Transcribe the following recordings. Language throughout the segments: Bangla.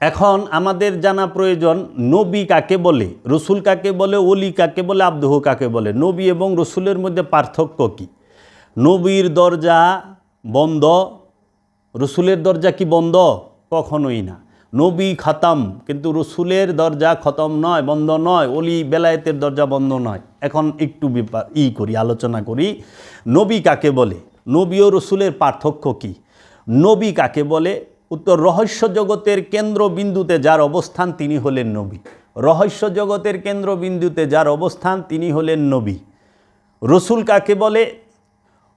এখন আমাদের জানা প্রয়োজন, নবী কাকে বলে? রসুল কাকে বলে? অলি কাকে বলে? আব্দুহ কাকে বলে? নবী এবং রসুলের মধ্যে পার্থক্য কি? নবীর দরজা বন্ধ, রসুলের দরজা কি বন্ধ? কখনোই না। নবী খতম, কিন্তু রসুলের দরজা খতম নয়, বন্ধ নয় অলি বেলায়েতের দরজা বন্ধ নয়। এখন একটু ব্যাপার ই করি, আলোচনা করি। নবী কাকে বলে? নবী ও রসুলের পার্থক্য কি? নবী কাকে বলে? উত্তর রহস্য জগতের কেন্দ্রবিন্দুতে যার অবস্থান তিনি হলেন নবী। রহস্য জগতের কেন্দ্রবিন্দুতে যার অবস্থান তিনি হলেন নবী। রসুল কাকে বলে?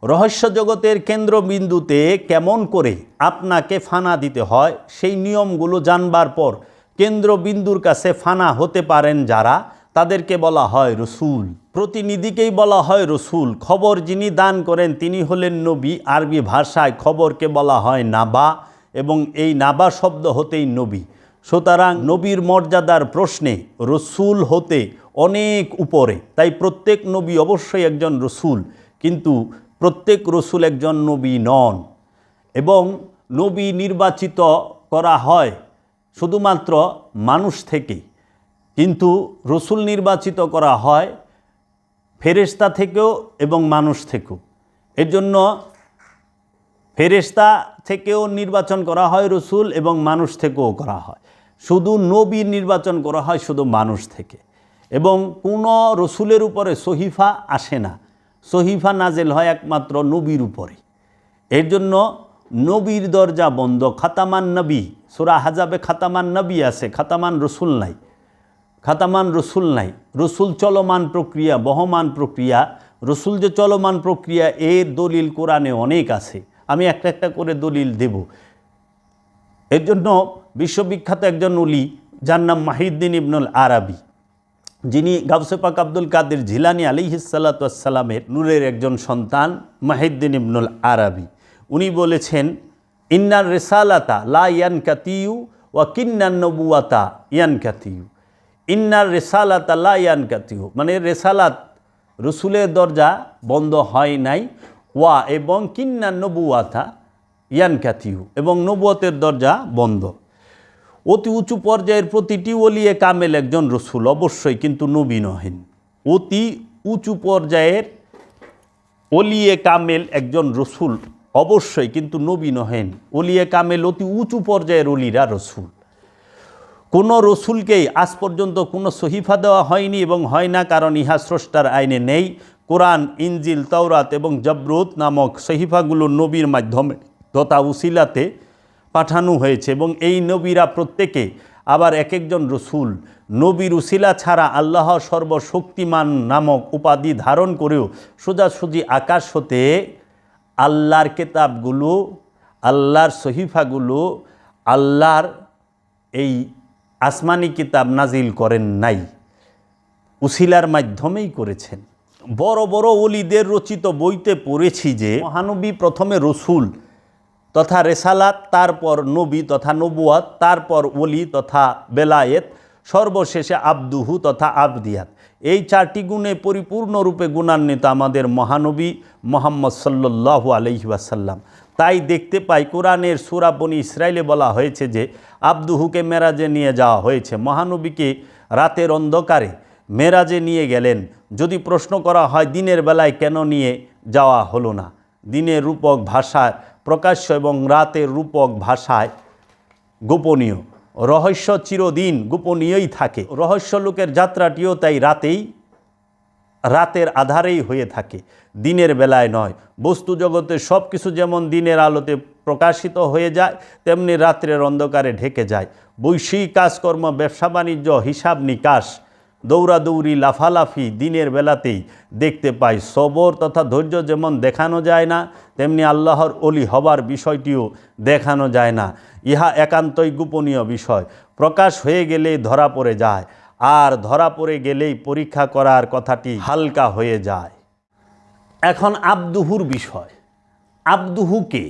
রহস্য জগতের কেন্দ্রবিন্দুতে কেমন করে আপনাকে ফানা দিতে হয়, সেই নিয়মগুলো জানবার পর কেন্দ্রবিন্দুর কাছে ফানা হতে পারেন যারা? তাদেরকে বলা হয় রসুল। প্রতিনিধিকেই বলা হয় রসুল। খবর যিনি দান করেন তিনি হলেন নবী। আরবি ভাষায় খবরকে বলা হয় নাবা। এবং এই নাবা শব্দ হতেই নবী। সুতরাং নবীর মর্যাদার প্রশ্নে রসুল হতে অনেক উপরে। তাই প্রত্যেক নবী অবশ্যই একজন রসুল, কিন্তু প্রত্যেক রসুল একজন নবী নন। এবং নবী নির্বাচিত করা হয় শুধুমাত্র মানুষ থেকেই কিন্তু রসুল নির্বাচিত করা হয় ফেরেশতা থেকেও এবং মানুষ থেকেও। এর জন্য ফেরেশতা থেকেও নির্বাচন করা হয় রসুল এবং মানুষ থেকেও করা হয়। শুধু নবী নির্বাচন করা হয়, শুধু মানুষ থেকে। এবং কোনো রসুলের উপরে সহিফা আসে না। সহিফা নাজেল হয় একমাত্র নবীর উপরে। এর জন্য নবীর দরজা বন্ধ। খাতামান নবী, সুরা হাজাবে খাতামান নবী আছে, খাতামান রসুল নাই। খাতামান রসুল নাই। রসুল চলমান প্রক্রিয়া, বহমান প্রক্রিয়া। রসুল যে চলমান প্রক্রিয়া, এর দলিল কোরআনে অনেক আছে। আমি একটা একটা করে দলিল দেব। এর জন্য বিশ্ববিখ্যাত একজন উলি যার নাম মাহিদ্দিন ইবনুল আরাবি, যিনি গাউসেপাক আব্দুল কাদের ঝিলানি আলী হিসালাতামের নূরের একজন সন্তান মাহিদ্দিন ইবনুল আরাবি। উনি বলেছেন, ইন্নার রেসালাতা লা ইয়ান কাতিউ ওয়া কিন্নান নবুয়াতা ইয়ান কাতিউ ইন্নার রেসালাতা লা ইয়ান কাতিউ মানে রেসালাত, রসুলের দরজা বন্ধ হয় নাই। ওয়া এবং কিন্নান নবুয়াতা ইয়ান এবং নবুয়তের দরজা বন্ধ। অতি উঁচু পর্যায়ের প্রতিটি ওলিয়ে কামেল একজন রসুল, অবশ্যই কিন্তু নবী নহেন। অতি উঁচু পর্যায়ের অলিয়ে কামেল একজন রসুল, অবশ্যই কিন্তু নবী নহেন। অলিয়ে কামেল অতি উঁচু পর্যায়ের অলিরা রসুল। কোনো রসুলকেই আজ পর্যন্ত কোনো সহিফা দেওয়া হয়নি এবং হয় না, কারণ ইহা স্রষ্টার আইনে নেই। কোরআন ইঞ্জিল তওরাত এবং জবরুত নামক সহিফাগুলো নবীর মাধ্যমে তথা উসিলাতে পাঠানো হয়েছে এবং এই নবীরা প্রত্যেকে আবার এক একজন রসুল। নবীর উসিলা ছাড়া আল্লাহ সর্বশক্তিমান নামক উপাধি ধারণ করেও সোজাসুজি আকাশ হতে আল্লাহর কেতাবগুলো, আল্লাহর সহিফাগুলো, আল্লাহর এই আসমানি কিতাব নাজিল করেন নাই। উসিলার মাধ্যমেই করেছেন। বড় বড় অলিদের রচিত বইতে পড়েছি যে, মহানবী প্রথমে রসুল, তথা রেসালাত, তারপর নবী তথা নবুয়াত, তারপর ওলি তথা বেলায়েত, সর্বশেষে আব্দুহু তথা আবদিয়াত। এই চারটি গুণে পরিপূর্ণরূপে গুণান্বিত আমাদের মহানবী মোহাম্মদ সাল্লু আলহিবাসাল্লাম তাই দেখতে পাই, কোরআনের সুরাবনি ইসরায়েলে বলা হয়েছে যে, আব্দুহুকে মেরাজে নিয়ে যাওয়া হয়েছে। মহানবীকে রাতের অন্ধকারে মেরাজে নিয়ে গেলেন। যদি প্রশ্ন করা হয়, দিনের বেলায় কেন নিয়ে যাওয়া হলো না? দিনের রূপক ভাষায়, প্রকাশ্য এবং রাতের রূপক ভাষায় গোপনীয়। রহস্য চিরদিন গোপনীয়ই থাকে। রহস্য লোকের যাত্রাটিও তাই রাতেই, রাতের আধারেই হয়ে থাকে। দিনের বেলায় নয়। বস্তু জগতে সব কিছু যেমন দিনের আলোতে প্রকাশিত হয়ে যায়, তেমনি রাত্রের অন্ধকারে ঢেকে যায়। বৈশ্বিক কাজকর্ম ব্যবসা বাণিজ্য হিসাব নিকাশ দৌড়াদৌড়ি, লাফালাফি দিনের বেলাতেই দেখতে পাই সবর তথা ধৈর্য যেমন দেখানো যায় না, তেমনি আল্লাহর অলি হবার বিষয়টিও দেখানো যায় না। ইহা একান্তই গোপনীয় বিষয়। প্রকাশ হয়ে গেলেই ধরা পড়ে যায়, আর ধরা পড়ে গেলেই পরীক্ষা করার কথাটি হালকা হয়ে যায়। এখন আব্দুহুর বিষয়। আব্দুহুকে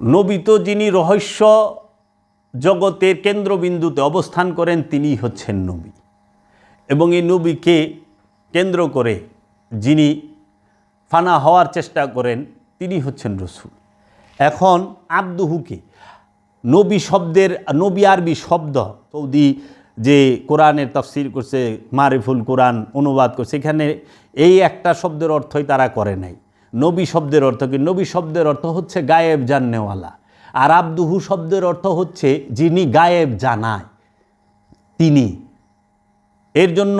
নবী তো যিনি রহস্য জগতের কেন্দ্রবিন্দুতে অবস্থান করেন তিনি হচ্ছেন নবী। এবং এই নবীকে কেন্দ্র করে যিনি ফানা হওয়ার চেষ্টা করেন, তিনি হচ্ছেন রসুল। এখন আব্দুহুকে, নবী শব্দের, নবী আরবি শব্দ, সৌদি যে কোরআনের তফসির করছে, মারিফুল কোরআন অনুবাদ করছে এখানে এই একটা শব্দের অর্থই তারা করে নাই। নবী শব্দের অর্থ কি? নবী শব্দের অর্থ হচ্ছে গায়েব জাননেওয়ালা। আর আব্দুহু শব্দের অর্থ হচ্ছে যিনি গায়েব জানায়, তিনি। এর জন্য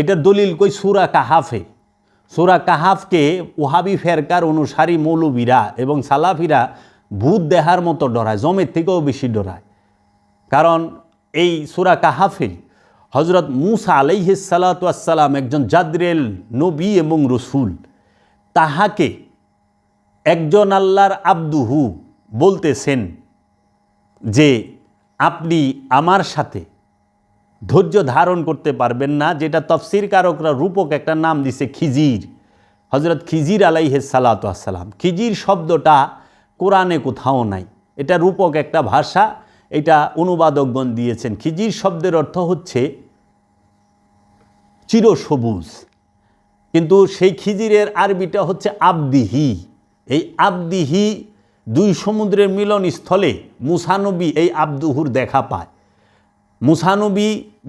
এটা দলিল কই সুরা কাহাফে। সুরা কাহাফকে ওহাবি ফেরকার অনুসারী মৌলবীরা এবং সালাফিরা ভূত দেহার মতো ডরায়, জমের থেকেও বেশি ডরায়। কারণ এই সুরা কাহাফে হজরত মুসা আলাইহিসালাতাম একজন জাদরেল নবী এবং রসুল, তাহাকে একজন আল্লাহর আব্দুহু বলতেছেন যে, আপনি আমার সাথে ধৈর্য ধারণ করতে পারবেন না, যেটা তফসির কারকরা রূপক একটা নাম দিছে খিজির। হজরত খিজির আলাইহে সালাতাম খিজির শব্দটা কোরআনে কোথাও নাই। এটা রূপক একটা ভাষা, এটা অনুবাদকগণ দিয়েছেন। খিজির শব্দের অর্থ হচ্ছে চিরসবুজ। কিন্তু সেই খিজিরের আরবিটা হচ্ছে আবদিহি। এই আবদিহি দুই সমুদ্রের মিলনস্থলে মুসানবী এই আব্দুহুর দেখা পায়। মুসানবী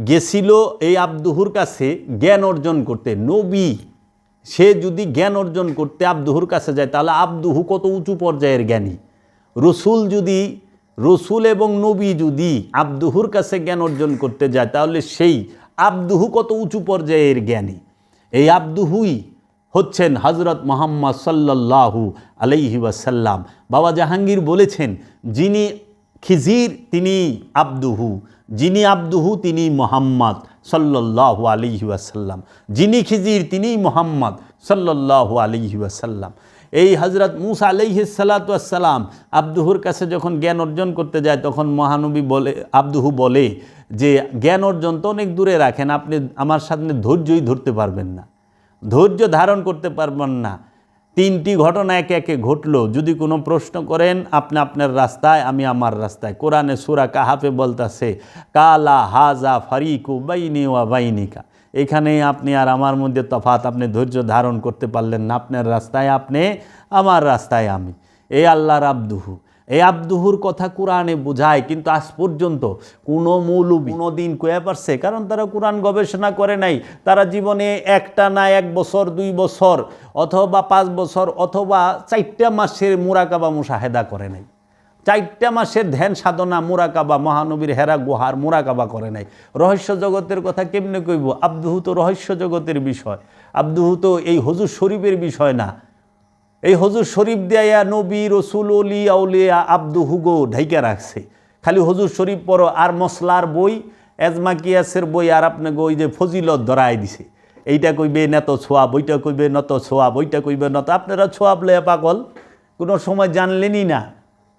গেছিল এই আব্দুহুর কাছে জ্ঞান অর্জন করতে। নবী, সে যদি জ্ঞান অর্জন করতে আব্দুহুর কাছে যায়, তাহলে আব্দুহু কত উঁচু পর্যায়ের জ্ঞানী। রসুল যদি, রসুল এবং নবী যদি আব্দুহুর কাছে জ্ঞান অর্জন করতে যায়, তাহলে সেই আব্দুহু কত উঁচু পর্যায়ের জ্ঞানী। এই আব্দুহুই হচ্ছেন হজরত মোহাম্মদ আলাইহি ওয়াসাল্লাম। বাবা জাহাঙ্গীর বলেছেন, যিনি খিজির তিনি আব্দুহু, যিনি আব্দুহু তিনি মোহাম্মদ সাল্লাল্লাহু আলাইহি ওয়াসাল্লাম, যিনি খিজির তিনি মোহাম্মদ সাল্লাল্লাহু আলাইহি ওয়াসাল্লাম। এই হজরত মুসা সালাতাম আব্দুহুর কাছে যখন জ্ঞান অর্জন করতে যায়, তখন মহানবী বলে, আব্দুহু বলে যে, জ্ঞান অর্জন তো অনেক দূরে রাখেন, আপনি আমার সামনে ধৈর্যই ধরতে পারবেন না। ধৈর্য ধারণ করতে পারবেন না। তিনটি ঘটনা একে একে ঘটলো। যদি কোনো প্রশ্ন করেন, আপনি আপনার রাস্তায়, আমি আমার রাস্তায়। কোরআনে সুরা কাহাফে বলতাছে, কালা হাজা ফারিকু বাইনি ওয়া বাইনিকা। এখানে আপনি আর আমার মধ্যে তফাত আপনি ধৈর্য ধারণ করতে পারলেন না। আপনার রাস্তায় আপনি, আমার রাস্তায় আমি। এ আল্লাহর আব্দুহু। এই আব্দুহুর কথা কোরআনে বোঝায়, কিন্তু আজ পর্যন্ত কোনো মৌলবী কোনো দিন কয়ে পারছে, কারণ তারা কোরআন গবেষণা করে নাই। তারা জীবনে একটা না এক বছর, দুই বছর, অথবা পাঁচ বছর, অথবা চারটা মাসের মুরাকাবা মুশাহেদা করে নাই। চারটা মাসের ধ্যান সাধনা, মুরাকাবা, মহানবীর হেরা গুহার মুরাকাবা করে নাই। রহস্য জগতের কথা কেমনে কইব? আব্দুহু তো রহস্য জগতের বিষয়। আব্দুহু তো এই হজুর শরীফের বিষয় না। এই হজুর শরীফ দেয়া নবী, রসুল, অলি, আউলিয়া, আব্দু, হুগো ঢাইকা রাখছে। খালি হজুর শরীফ পড়ো, আর মশলার বই, এজমা কিয়াসের বই, আর আপনাকে ওই যে ফজিলত ধরাই দিছে। এইটা কইবে নত ছোয়াব ওইটা কইবে নত ছোয়াব ওইটা কইবে নত। আপনারা ছোয়াব লয়ে পাগল? কোনো সময় জানলেনই না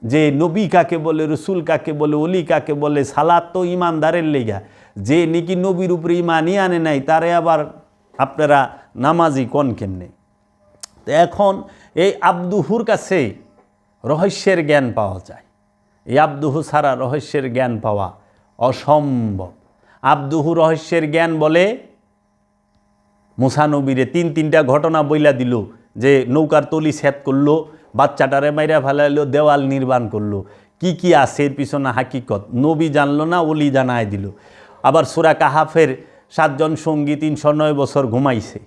যে নবী কাকে বলে, রসুল কাকে বলে, অলি কাকে বলে সালাদ তো ইমানদারের লেগা। যে নাকি নবীর উপরে ইমানই আনে নাই, তারে আবার আপনারা নামাজি কন কেমনে? তো এখন এই আব্দুহুর কাছে রহস্যের জ্ঞান পাওয়া যায়। এই আব্দুহু ছাড়া রহস্যের জ্ঞান পাওয়া অসম্ভব। আব্দুহু রহস্যের জ্ঞান বলে মুসানবীরে তিন তিনটা ঘটনা বইলা দিল, যে নৌকার তলি সেত করল, বাচ্চাটারে মাইরা ফেলাইলো, দেওয়াল নির্মাণ করল। কি কি আছে এর পিছনে হাকিকত? নবী জানলো না অলি জানায় দিল। আবার সুরা কাহাফের সাতজন সঙ্গী তিনশো নয় বছর ঘুমাইছে।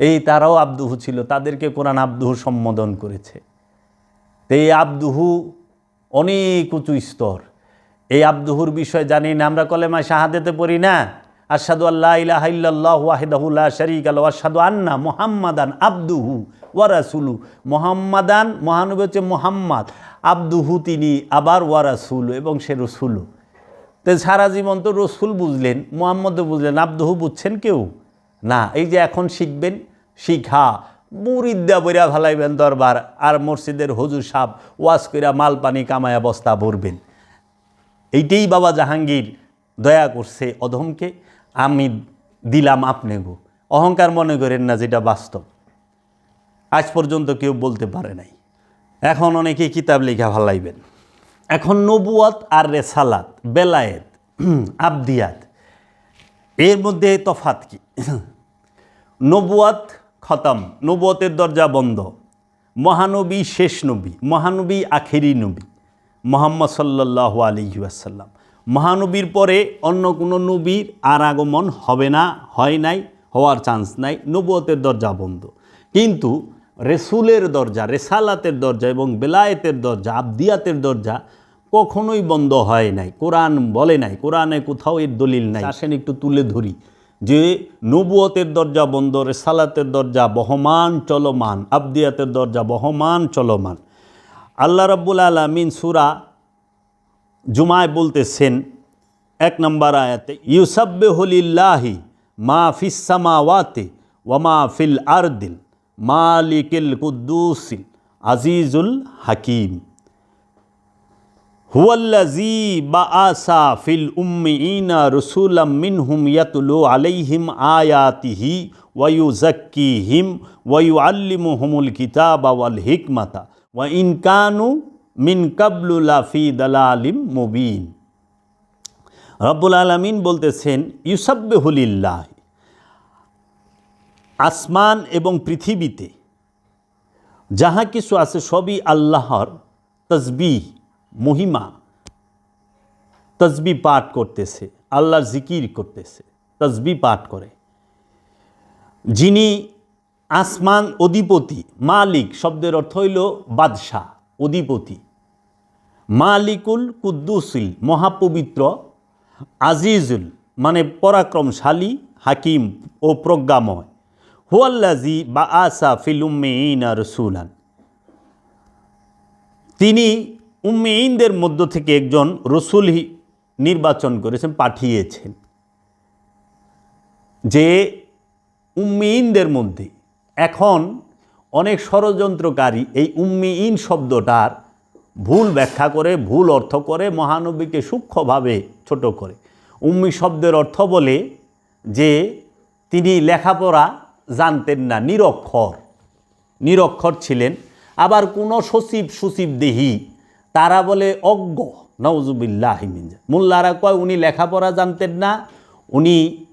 এই তারাও আব্দুহু ছিল, তাদেরকে কোরআন আব্দুহু সম্বোধন করেছে। এই আব্দুহু অনেক উঁচু স্তর। এই আব্দুহুর বিষয় জানি না, আমরা কলেমায় শাহাদেতে পড়ি না। আসাদু আল্লাহ ইলাহাইল্লাহ ওয়াহিদাহুল্লাহ শরিক আল আসাদু আন্না মোহাম্মাদান আব্দুহু ওয়ারাসুলু মোহাম্মাদান, মহানবী হচ্ছে মোহাম্মদ। আব্দুহু তিনি আবার ওয়ারাসুলু এবং সে রসুলু তো সারা জীবন তো রসুল বুঝলেন, মোহাম্মদও বুঝলেন, আব্দুহু বুঝছেন কেউ? না, এই যে এখন শিখবেন, শিখা মুরিদ্দা বইরা ভালাইবেন দরবার, আর মসজিদের হজুর সাপ ওয়াজ কইরা মাল পানি কামায়া বস্তা ভরবেন। এইটাই বাবা জাহাঙ্গীর দয়া করছে অধমকে, আমি দিলাম আপনি গো অহংকার মনে করেন না যেটা বাস্তব। আজ পর্যন্ত কেউ বলতে পারে নাই। এখন অনেকেই কিতাব লেখা ভালাইবেন এখন নবুয়াত আর রেসালাত, বেলায়েত, আবদিয়াত, এর মধ্যে তফাত কি? নবুয়াত খতম, নবুয়তের দরজা বন্ধ। মহানবী শেষ নবী, মহানবী আখেরি নবী, মোহাম্মদ সাল্লাহ আলী আসাল্লাম মহানবীর পরে অন্য কোনো নবীর আর আগমন হবে না, হয় নাই, হওয়ার চান্স নাই, নবুয়তের দরজা বন্ধ। কিন্তু রেসুলের দরজা, রেসালাতের দরজা এবং বেলায়েতের দরজা, আবদিয়াতের দরজা কখনোই বন্ধ হয় নাই। কোরআন বলে নাই, কোরআনে কোথাও এর দলিল নাই। আসেন একটু তুলে ধরি। যে নবুয়তের দরজা বন্ধ, রেসালাতের দরজা বহমান চলমান, আবদিয়াতের দরজা বহমান চলমান। আল্লাহ রাব্বুল আলমিন সুরা জুমায় বলতেছেন, এক নম্বর আয়াতে ইউসাব্বে হলিল্লাহি মা ফিসামাওয়াতে ওয়ামা ফিল আরদিল মালিকিল কুদ্দুসিল আজিজুল হাকিম। হুয়াল্লাজি বা আসা ফিল উম্মিনা রসুলাম মিনহুম ইয়াতুলু আলাইহিম আয়াতিহি ওয়ু জাক্কিহিম ওয়ু আল্লিমুহুমুল কিতাব ওয়াল হিকমাতা ওয়া ইনকানু মিন কাবলুলা ফি দালালিম মুবিন। রব্বুল আলমিন বলতেছেন ইউসাব্বেহুলিল্লাহ আসমান এবং পৃথিবীতে যাহা কিছু আছে সবই আল্লাহর তসবি মহিমা। তসবি পাঠ করতেছে, আল্লাহর জিকির করতেছে তসবি পাঠ করে। যিনি আসমান অধিপতি, মালিক, শব্দের অর্থ হইল বাদশাহ, অধিপতি। মালিকুল কুদ্দুসিল, মহাপবিত্র, আজিজুল মানে পরাক্রমশালী, হাকিম ও প্রজ্ঞাময়। হুয়াল্লাজি বা আসা ফিল উম্মেইনা রসুলান। তিনি উম্মেইনদের মধ্য থেকে একজন রসুল নির্বাচন করেছেন, পাঠিয়েছেন। যে উম্মিইনদের মধ্যে এখন অনেক ষড়যন্ত্রকারী এই উম্মিইন শব্দটার ভুল ব্যাখ্যা করে, ভুল অর্থ করে, মহানবীকে সূক্ষ্মভাবে ছোট করে। উম্মি শব্দের অর্থ বলে যে তিনি লেখাপড়া জানতেন না, নিরক্ষর। নিরক্ষর ছিলেন। আবার কোনো সচিব সুচিব দেহি তারা বলে অজ্ঞ। নওজুবিল্লাহ মোল্লারা কয়, উনি লেখাপড়া জানতেন না, উনি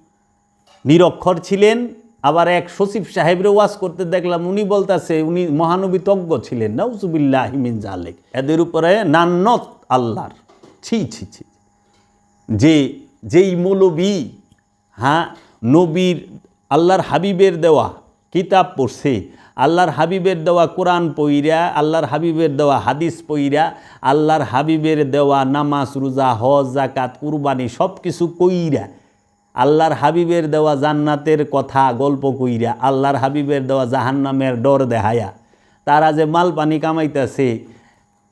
নিরক্ষর ছিলেন। আবার এক সচিব সাহেবরে ওয়াজ করতে দেখলাম, উনি বলতেছে, উনি মহানবী তজ্ঞ ছিলেন। নাউজুবিল্লাহ হিমিন জালেক। এদের উপরে নান্নত আল্লাহর। ছি ছি ছি। যে, যেই মৌলবী হ্যাঁ নবীর, আল্লাহর হাবিবের দেওয়া কিতাব পড়ছে আল্লাহর হাবিবের দেওয়া কোরআন পইরা, আল্লাহর হাবিবের দেওয়া হাদিস পইরা, আল্লাহর হাবিবের দেওয়া নামাজ, রোজা, হজ জাকাত কুরবানি সব কিছু কইরা, আল্লাহর হাবিবের দেওয়া জান্নাতের কথা গল্প কইরা, আল্লাহর হাবিবের দেওয়া জাহান্নামের ডর দেহায়া তারা যে মাল পানি কামাইতেছে,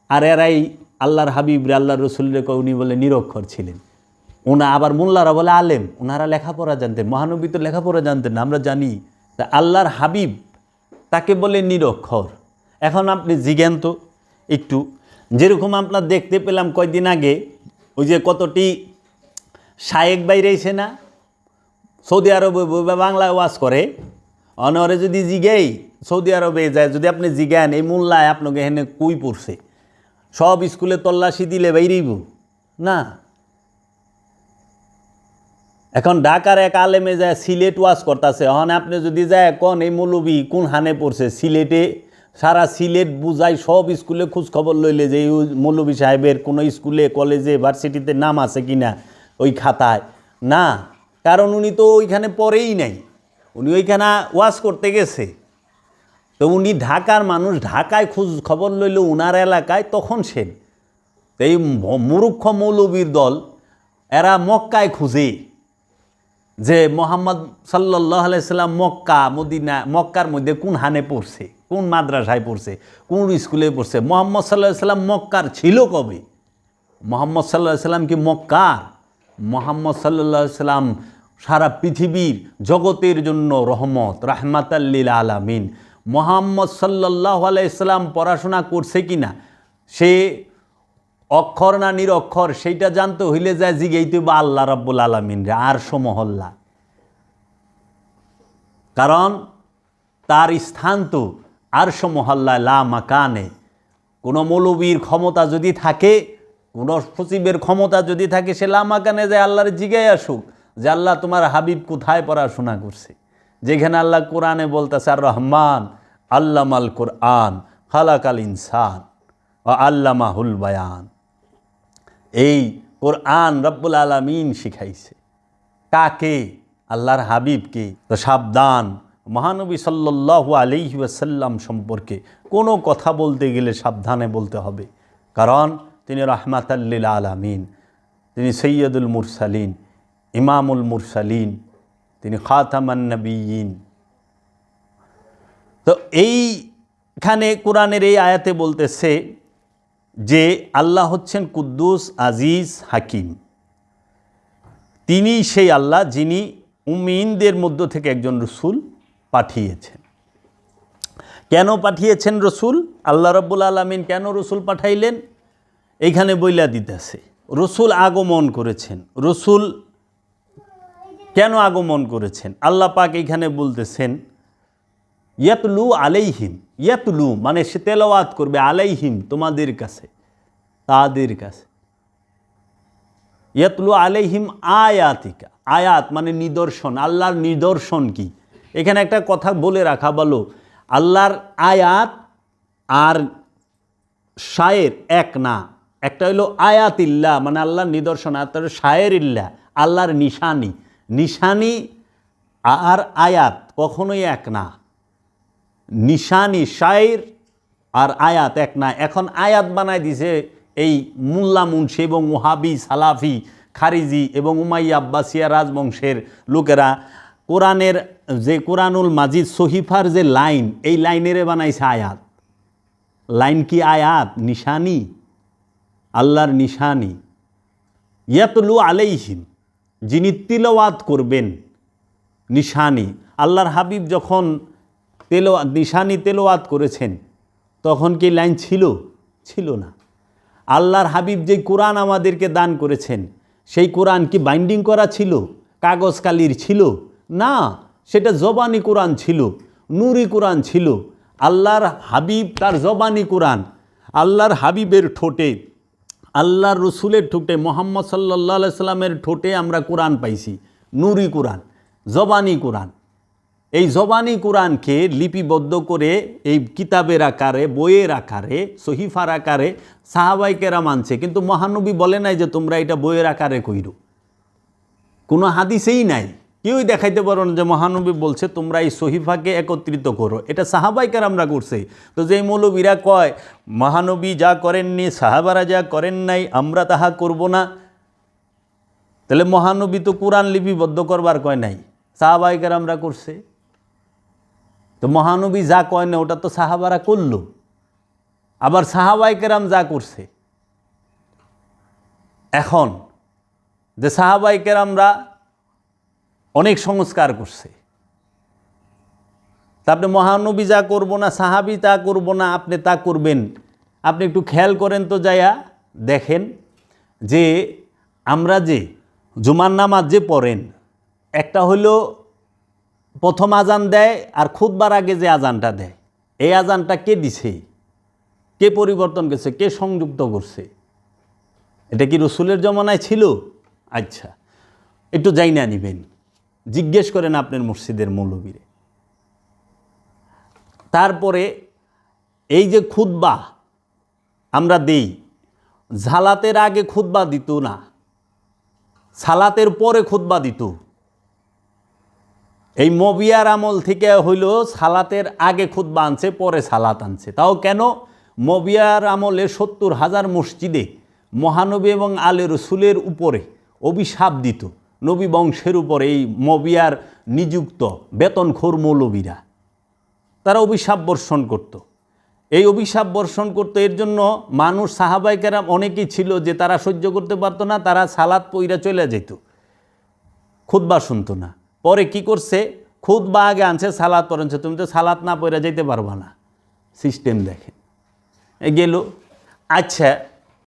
আর এরাই আল্লাহর হাবিব আল্লাহর রসুলের উনি বলে নিরক্ষর ছিলেন। ওনা আবার মোল্লারা বলে আলেম ওনারা লেখাপড়া জানতেন, মহানবী তো লেখাপড়া জানতেন আমরা জানি। তা আল্লাহর হাবিব তাকে বলে নিরক্ষর। এখন আপনি জিজ্ঞান তো, একটু। যেরকম আপনার দেখতে পেলাম কয়দিন আগে, ওই যে কতটি শায়েক বাইরেছে না, সৌদি আরবে বাংলায় ওয়াজ করে অনরে যদি জিগেই, সৌদি আরবে যায়, যদি আপনি জিগান, এই মোল্লায় আপনাকে এখানে কুই পড়ছে। সব স্কুলে তল্লাশি দিলে বাইরেইব। না। এখন ঢাকার এক আলেমে যায় সিলেট ওয়াজ করতেছে। এখন আপনি যদি যায় কোন এই মৌলবী কোন হানে পড়ছে সিলেটে, সারা সিলেট বুঝাই সব স্কুলে খোঁজ খবর লইলে যে এই মৌলবী সাহেবের কোনো স্কুলে, কলেজে, ভার্সিটিতে নাম আছে কিনা ওই খাতায়? না, কারণ উনি তো ওইখানে পড়েই নাই। উনি ওইখানে ওয়াজ করতে গেছে। তো উনি ঢাকার মানুষ, ঢাকায় খোঁজ খবর লইল উনার এলাকায় তখন সেন। এই ম- মুরুক্ষ মৌলবীর দল, এরা মক্কায় খুঁজে। যে মোহাম্মদ সাল্লাহ আলাইসাল্লাম মক্কা, মদিনা, মক্কার মধ্যে কোন হানে পড়ছে, কোন মাদ্রাসায় পড়ছে, কোন স্কুলে পড়ছে? মোহাম্মদ সাল্লাহ সাল্লাম মক্কার ছিল কবে? মোহাম্মদ সাল্লাহ সাল্লাম কি মক্কার? মোহাম্মদ সাল্লাহ সাল্লাম সারা পৃথিবীর জগতের জন্য রহমত রাহমাতাল্লিল আলামিন। মোহাম্মদ সাল্লাহ আলাইসাল্লাম পড়াশোনা করছে কি না সে অক্ষর না নিরক্ষর, সেইটা জানতে হইলে যায় জিগেইতে বা আল্লাহ রাব্বুল আলমিন রে, আর সমহল্লা। কারণ তার স্থান তো আর সমহল্লায় লা মাকানে। কোনো মৌলবীর ক্ষমতা যদি থাকে, কোনো সচিবের ক্ষমতা যদি থাকে, সে লা মাকানে যায় আল্লাহর জিগাই আসুক, যে আল্লাহ তোমার হাবিব কোথায় পড়াশোনা করছে। যেখানে আল্লাহ কোরআনে বলতেছে, আর রহমান আল্লামাল কোরআন, খালাকাল ইনসান ও আল্লামাহুল বায়ান। এই কোরআন রব্বুল আলমিন শিখাইছে। কাকে? আল্লাহর হাবিবকে। তো সাবধান, মহানবী সাল্লাহ আলিহি ওয়াসাল্লাম সম্পর্কে কোনো কথা বলতে গেলে সাবধানে বলতে হবে। কারণ তিনি রহমাতাল্লিল আলামিন, তিনি সৈয়দুল মুরসালিন, ইমামুল মুরসালিন, তিনি খাতামান নবীন তো এইখানে কোরআনের এই আয়াতে বলতেছে যে আল্লাহ হচ্ছেন কুদ্দুস আজিজ হাকিম। তিনি সেই আল্লাহ যিনি উমিনদের মধ্য থেকে একজন রসুল পাঠিয়েছেন। কেন পাঠিয়েছেন রসুল? আল্লাহ রব্বুল আলমিন কেন রসুল পাঠাইলেন? এইখানে বইলা দিতেছে, রসুল আগমন করেছেন। রসুল কেন আগমন করেছেন? আল্লাহ পাক এখানে বলতেছেন, ইয়াতলু আলাইহিম ইয়াতলু মানে সে তেলাওয়াত করবে আলাইহিম তোমাদের কাছে, তাদের কাছে। ইয়াতলু আলাইহিম আয়াতিকা, আয়াত মানে নিদর্শন, আল্লাহর নিদর্শন কি? এখানে একটা কথা বলে রাখা, বলো, আল্লাহর আয়াত আর শায়ের এক না, একটা হলো আয়াত ইল্লা মানে আল্লাহর নিদর্শন, আর তার শায়ের ইল্লা আল্লাহর নিশানি। নিশানি আর আয়াত কখনোই এক না। নিশানি শায়ের আর আয়াত এক না। এখন আয়াত বানায় দিছে এই মুল্লা মুন্সি এবং ওহাবি, সালাফি, খারিজি এবং উমাইয়া আব্বাসিয়া রাজবংশের লোকেরা কোরআনের যে কোরআনুল মাজিদ সহিফার যে লাইন, এই লাইনেরে বানাইছে আয়াত। লাইন কি আয়াত? নিশানি। আল্লাহর নিশানি। ইয়াতলু আলাইহিম, যিনি তিলওয়াত করবেন, নিশানি। আল্লাহর হাবিব যখন তেলো নিশানি তেলোয়াত করেছেন, তখন কি লাইন ছিল? ছিল না। আল্লাহর হাবিব যে কোরআন আমাদেরকে দান করেছেন, সেই কোরআন কি বাইন্ডিং করা ছিল? কাগজ কালির ছিল? না, সেটা জবানি কোরআন ছিল, নুরি কোরআন ছিল। আল্লাহর হাবিব তার জবানি কোরআন, আল্লাহর হাবিবের ঠোঁটে, আল্লাহর রসুলের ঠোঁটে, মোহাম্মদ সাল্লাহ সাল্লামের ঠোঁটে আমরা কোরআন পাইছি, নুরি কোরআন, জবানি কোরআন। এই জবানি কোরআনকে লিপিবদ্ধ করে, এই কিতাবের আকারে, বইয়ের আকারে, সহিফার আকারে সাহাবাইকেরা মানছে কিন্তু মহানবী বলে নাই যে তোমরা এটা বইয়ের আকারে কইরো। কোনো হাদিসেই নাই। কেউই দেখাইতে পারো না যে মহানবী বলছে, তোমরা এই সহিফাকে একত্রিত করো। এটা সাহাবাইকার আমরা করছে। তো যেই মৌলবীরা কয়, মহানবী যা করেননি, সাহাবারা যা করেন নাই, আমরা তাহা করব না। তাহলে মহানবী তো কোরআন লিপিবদ্ধ করবার কয় নাই। সাহাবাইকার আমরা করছে। তো মহানবী যা কয় না, ওটা তো সাহাবারা করল। আবার সাহাবাইকেরাম যা করছে। এখন যে সাহাবাইকেরামরা অনেক সংস্কার করছে। তা আপনি মহানবী যা করব না, সাহাবি তা করব না, আপনি তা করবেন। আপনি একটু খেয়াল করেন তো যাইয়া দেখেন যে আমরা যে জুমার নামাজ যে পড়েন, একটা হলো প্রথম আজান দেয় আর খুদবার আগে যে আজানটা দেয়, এই আজানটা কে দিছে? কে পরিবর্তন করছে? কে সংযুক্ত করছে? এটা কি রসুলের জমানায় ছিল? আচ্ছা একটু যাই না নিবেন। জিজ্ঞেস করেন আপনার মসজিদের মৌলবীরে। তারপরে এই যে খুতবা আমরা দেই ঝালাতের আগে খুতবা দিত না, সালাতের পরে খুতবা দিত। এই মবিয়ার আমল থেকে হইল সালাতের আগে খুতবা আনছে, পরে সালাত আনছে। তাও কেন? মবিয়ার আমলে সত্তর হাজার মসজিদে মহানবী এবং আলে রসুলের উপরে অভিশাপ দিত। নবী বংশের উপরে এই মবিয়ার নিযুক্ত বেতনখোর মৌলবীরা। তারা অভিশাপ বর্ষণ করত। এই অভিশাপ বর্ষণ করতো, এর জন্য মানুষ সাহাবাইকেরা অনেকেই ছিল যে তারা সহ্য করতে পারতো না, তারা সালাত পইরা চলে যেত খুদবা শুনতো না। পরে কি করছে? খুদ বা আগে আনছে, সালাদ আনছে। তুমি তো সালাদ না পইরা যেতে পারবা না। সিস্টেম দেখে। গেল আচ্ছা